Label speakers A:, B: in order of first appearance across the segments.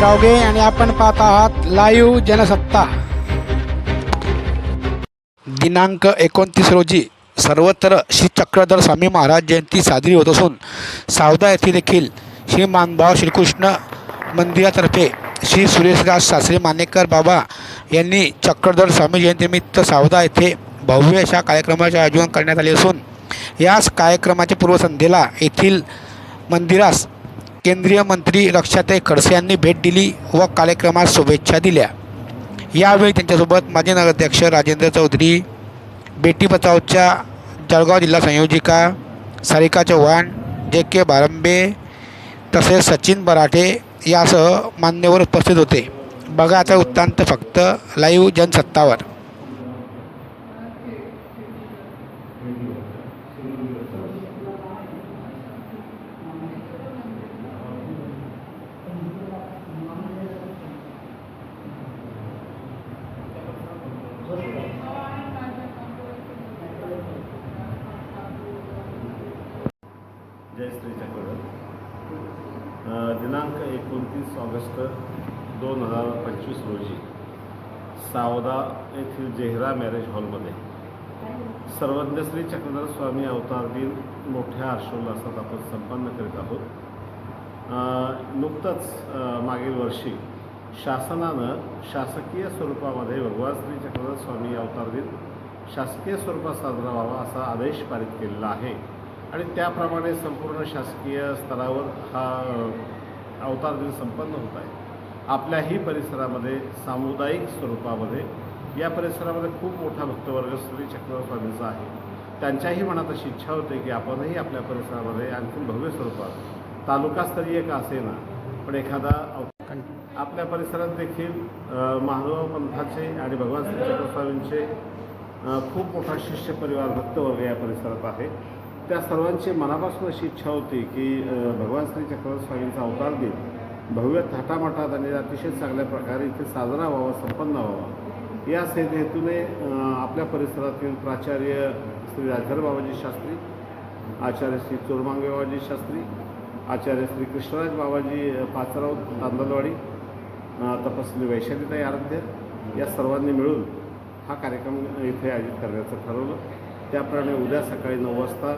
A: रावगे आणि आपण पाहत आहात लाईव्ह जनसत्ता. दिनांक एकोणतीस रोजी सर्वत्र श्री चक्रधर स्वामी महाराज जयंती साजरी होत असून सावदा येथे देखील श्री मानभाव श्रीकृष्ण मंदिरातर्फे श्री सुरेशदास शास्त्री मानेकर बाबा यांनी चक्रधर स्वामी जयंतीनिमित्त सावदा येथे भव्य अशा कार्यक्रमाचे आयोजन करण्यात आले असून याच कार्यक्रमाच्या पूर्वसंध्येला येथील मंदिरास केंद्रीय मंत्री रक्षाताई खडसे यांनी भेट दिली व कार्यक्रमास शुभेच्छा दिल्या. यावेळी त्यांच्यासोबत माजी नगराध्यक्ष राजेंद्र चौधरी बेटी बचावच्या जळगाव जिल्हा संयोजिका सारिका चव्हाण जे के बारंबे तसेच सचिन बराठे यासह मान्यवर उपस्थित होते. बघा आता वृत्तांत फक्त लाईव्ह जनसत्तावर.
B: जय श्री दिनांक एकोणतीस ऑगस्ट दोन हजार पंचवीस रोजी सावदा येथील जेहरा मॅरेज हॉलमध्ये सर्वज्ञ श्री चक्रधर स्वामी अवतार दिन मोठ्या हर्षोल्लासात आपण संपन्न करीत आहोत. नुकतंच मागील वर्षी शासनानं शासकीय स्वरूपामध्ये भगवान श्री चक्रधर स्वामी अवतार दिन शासकीय स्वरूपात साजरा व्हावा असा आदेश पारित केलेला आहे. आणि त्याप्रमाणे संपूर्ण शासकीय स्तरावर हा अवतार दिन संपन्न होत आहे. आपल्याही परिसरामध्ये सामुदायिक स्वरूपामध्ये या परिसरामध्ये खूप मोठा भक्तवर्ग श्री चक्रवर्तीचा आहे. त्यांच्याही मनात अशी इच्छा होते की आपणही आपल्या परिसरामध्ये आणखी भव्य स्वरूपात तालुकास्तरीय का असेना पण एखादा अव- आपल्या परिसरात देखील अ, महानुभाव पंथाचे आणि भगवान श्री चक्रस्वामींचे खूप मोठा शिष्य परिवार भक्तवर्ग या परिसरात आहे. त्या सर्वांची मनापासून अशी इच्छा होती की भगवान श्री चक्रवर्ती स्वामींचा अवतार दिन भव्य थाटामाटात आणि अतिशय चांगल्या प्रकारे इथे साजरा व्हावा संपन्न व्हावा. या से हेतूने आपल्या परिसरातील प्राचार्य श्री राजधर बाबाजी शास्त्री आचार्य श्री चोरमांगे बाबाजी शास्त्री आचार्य श्री कृष्णराज बाबाजी पाचराव तांदलवाडी तपस्वी वैशालीताई आराध्य या सर्वांनी मिळून हा कार्यक्रम इथे आयोजित करण्याचं ठरवलं. त्याप्रमाणे उद्या सकाळी नऊ वाजता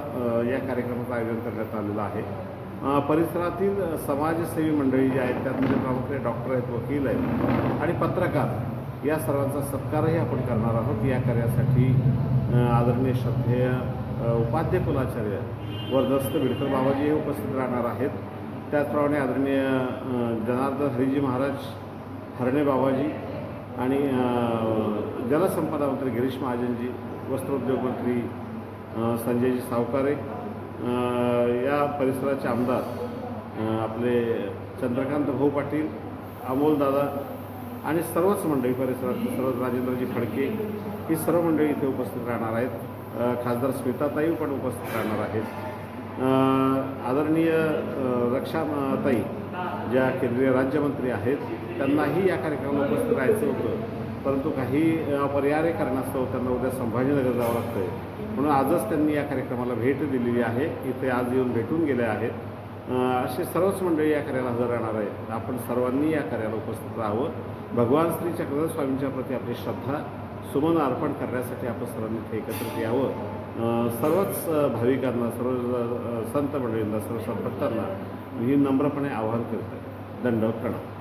B: या कार्यक्रमाचं आयोजन करण्यात आलेलं आहे. परिसरातील समाजसेवी मंडळी जी आहेत त्यामध्ये म्हणजे प्रामुख्याने डॉक्टर आहेत वकील आहेत आणि पत्रकार या सर्वांचा सत्कारही आपण करणार आहोत. या कार्यासाठी आदरणीय श्रद्धेय उपाध्य कुलाचार्य वरदस्त बिडकर बाबाजी हे उपस्थित राहणार आहेत. त्याचप्रमाणे आदरणीय जनार्दन हरिजी महाराज हरणे बाबाजी आणि जलसंपदा मंत्री गिरीश महाजनजी वस्त्रोद्योग मंत्री संजयजी सावकारे या परिसराचे आमदार आपले चंद्रकांत भाऊ पाटील अमोलदादा आणि सर्वच मंडळी परिसरात सर्व राजेंद्रजी फडके ही सर्व मंडळी इथे उपस्थित राहणार आहेत. खासदार स्मिताताई पण उपस्थित राहणार आहेत. आदरणीय रक्षाताई ज्या केंद्रीय राज्यमंत्री आहेत त्यांनाही या कार्यक्रमाला उपस्थित राहायचं होतं. परंतु काही पर्याय कारणास्तव त्यांना उद्या संभाजीनगर जावं लागतं आहे म्हणून आजच त्यांनी या कार्यक्रमाला भेट दिलेली आहे. इथे आज येऊन भेटून गेले आहेत. असे सर्वच मंडळी या कार्याला हजर राहणार आहेत. आपण सर्वांनी या कार्याला उपस्थित राहावं. भगवान श्री चक्रधर स्वामींच्या प्रती आपली श्रद्धा सुमन अर्पण करण्यासाठी आपण सर्वांनी इथे एकत्रित यावं. सर्वच भाविकांना सर्व संत मंडळींना सर्व संपत्तांना मी नम्रपणे आवाहन करतो दंड प्रणाम.